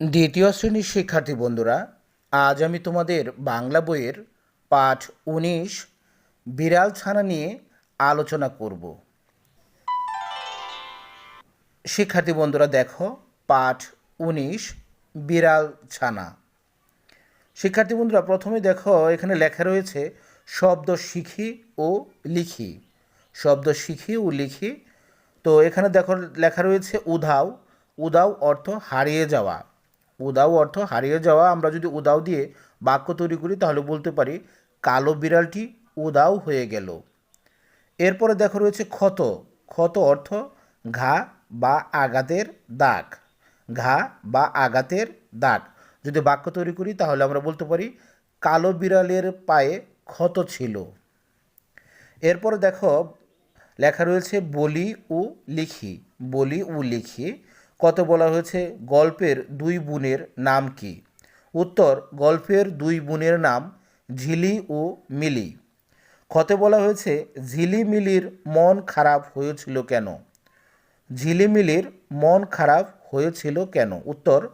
দ্বিতীয় শ্রেণির শিক্ষার্থী বন্ধুরা, আজ আমি তোমাদের বাংলা বইয়ের পাঠ উনিশ, বিড়াল ছানা নিয়ে আলোচনা করব। শিক্ষার্থী বন্ধুরা, দেখো, পাঠ উনিশ, বিড়াল ছানা। শিক্ষার্থী বন্ধুরা, প্রথমে দেখো, এখানে লেখা রয়েছে, শব্দ শিখি ও লিখি। শব্দ শিখি ও লিখি। তো এখানে দেখো, লেখা রয়েছে, উধাও। উদাও অর্থ হারিয়ে যাওয়া। উদাও অর্থ হারিয়ে যাওয়া। আমরা যদি উদাও দিয়ে বাক্য তৈরি করি, তাহলে বলতে পারি, কালো বিড়ালটি উদাও হয়ে গেল। এরপরে দেখো রয়েছে ক্ষত। ক্ষত অর্থ ঘা বা আঘাতের দাগ। ঘা বা আঘাতের দাগ। যদি বাক্য তৈরি করি, তাহলে আমরা বলতে পারি, কালো বিড়ালের পায়ে ক্ষত ছিল। এরপরে দেখো, লেখা রয়েছে বলি ও লিখি। বলি ও লিখি। কত বলা হয়েছে? গল্পের দুই বোনের নাম কি? উত্তর, গল্পের দুই বোনের নাম ঝিলি ও মিলি। ক্ষতে বলা হয়েছে ঝিলিমিলির মন খারাপ হয়েছিল কেন? ঝিলিমিলির মন খারাপ হয়েছিল কেন? উত্তর,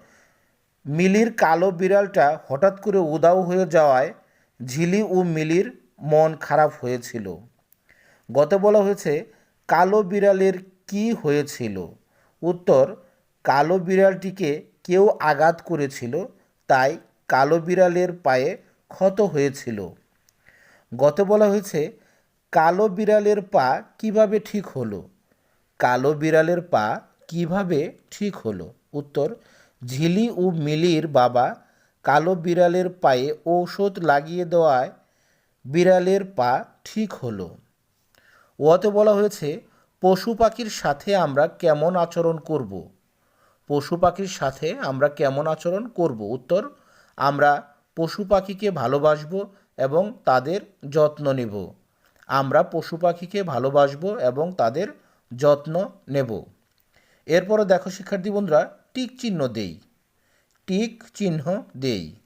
মিলির কালো বিড়ালটা হঠাৎ করে উদাও হয়ে যাওয়ায় ঝিলি ও মিলির মন খারাপ হয়েছিল। গত বলা হয়েছে, কালো বিড়ালের কি হয়েছিল? উত্তর কালো বিড়ালটিকে কেউ আঘাত করেছিল, তাই কালো বিড়ালের পায়ে ক্ষত হয়েছিল। গত বলা হয়েছে, কালো বিড়ালের পা কীভাবে ঠিক হলো? কালো বিড়ালের পা কীভাবে ঠিক হলো? উত্তর, ঝিলি ও মিলির বাবা কালো বিড়ালের পায়ে ঔষধ লাগিয়ে দেওয়ায় বিড়ালের পা ঠিক হলো। ওতে বলা হয়েছে, পশু পাখির সাথে আমরা কেমন আচরণ করব? পশু পাখির সাথে আমরা কেমন আচরণ করব? উত্তর, আমরা পশু পাখিকে ভালোবাসবো এবং তাদের যত্ন নেব। আমরা পশু পাখিকে ভালোবাসবো এবং তাদের যত্ন নেব। এরপরে দেখো শিক্ষার্থী বন্ধুরা, টিক চিহ্ন দেই। টিক চিহ্ন দেই।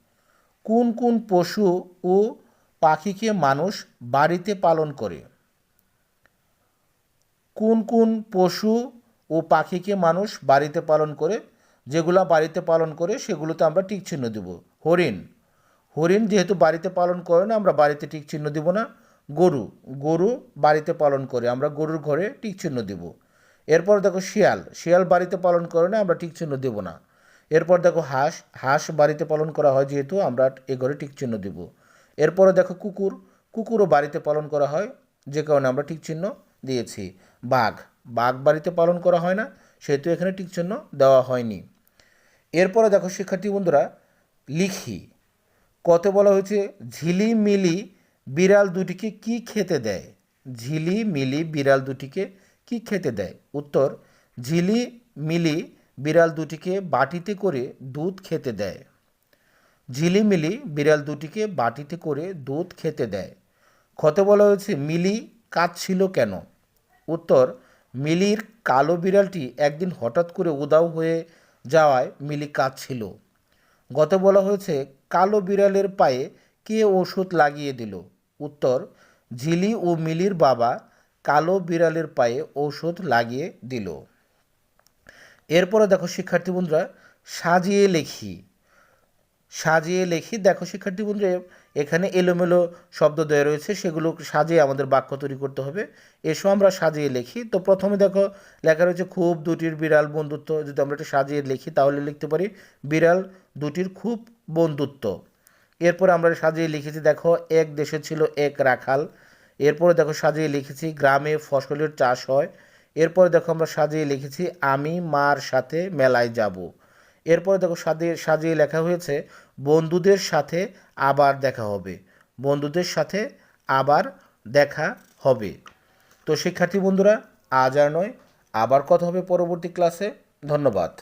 কোন কোন পশু ও পাখিকে মানুষ বাড়িতে পালন করে? কোন কোন পশু ও পাখিকে মানুষ বাড়িতে পালন করে, যেগুলো বাড়িতে পালন করে সেগুলোতে আমরা টিক চিহ্ন দেব। হরিণ। হরিণ যেহেতু বাড়িতে পালন করে না, আমরা বাড়িতে টিক চিহ্ন দেব না। গরু। গরু বাড়িতে পালন করে, আমরা গরুর ঘরে টিক চিহ্ন দেব। এরপর দেখো শিয়াল। শিয়াল বাড়িতে পালন করে না, আমরা টিক চিহ্ন দেব না। এরপর দেখো হাঁস। হাঁস বাড়িতে পালন করা হয় যেহেতু, আমরা এ ঘরে টিক চিহ্ন দেব। এরপরে দেখো কুকুর। কুকুরও বাড়িতে পালন করা হয়, যে কারণে আমরা টিক চিহ্ন দিয়েছি। বাঘ। বাঘ বাড়িতে পালন করা হয় না, সেহেতু এখানে টিক চিহ্ন দেওয়া হয়নি। এরপরে দেখো, শিক্ষার্থী বন্ধুরা, লিখি। কত বলা হয়েছে ঝিলি মিলি বিড়াল দুটিকে কি খেতে দেয়? ঝিলি মিলি বিড়াল দুটিকে কি খেতে দেয়? উত্তর ঝিলি মিলি বিড়াল দুটিকে বাটিতে করে দুধ খেতে দেয়। ঝিলিমিলি বিড়াল দুটিকে বাটিতে করে দুধ খেতে দেয়। ক্ষতে বলা হয়েছে, মিলি কাঁদছিল কেন? উত্তর মিলির কালো বিড়ালটি একদিন হঠাৎ করে উদাও হয়ে যাওয়ায় মিলি কাঁদছিল। গত বলা হয়েছে, কালো বিড়ালের পায়ে কে ওষুধ লাগিয়ে দিল? উত্তর, ঝিলি ও মিলির বাবা কালো বিড়ালের পায়ে ঔষধ লাগিয়ে দিল। এরপরে দেখো শিক্ষার্থী বন্ধুরা, সাজিয়ে লেখি। সাজিয়ে লেখি, দেখো শিক্ষার্থী বন্ধুরা এখানে এলোমেলো শব্দ দেওয়া রয়েছে, সেগুলো সাজিয়ে আমাদের বাক্য তৈরি করতে হবে। এসো আমরা সাজিয়ে লিখি। তো প্রথমে দেখো, লেখা রয়েছে, খুব দুটির বিড়াল বন্ধুত্ব। যদি আমরা এটা সাজিয়ে লিখি, তাহলে লিখতে পারি, বিড়াল দুটির খুব বন্ধুত্ব। এরপর আমরা সাজিয়ে লিখেছি, দেখো, এক দেশে ছিল এক রাখাল। এরপরে দেখো, সাজিয়ে লিখেছি, গ্রামে ফসলের চাষ হয়। এরপরে দেখো, আমরা সাজিয়ে লিখেছি, আমি মার সাথে মেলায় যাব। এরপরে দেখো, সাজিয়ে সাজিয়ে লেখা হয়েছে বন্ধুদের সাথে আবার দেখা হবে। বন্ধুদের সাথে আবার দেখা হবে। তো শিক্ষার্থী বন্ধুরা, আজ আর নয়। আবার কথা হবে পরবর্তী ক্লাসে ধন্যবাদ।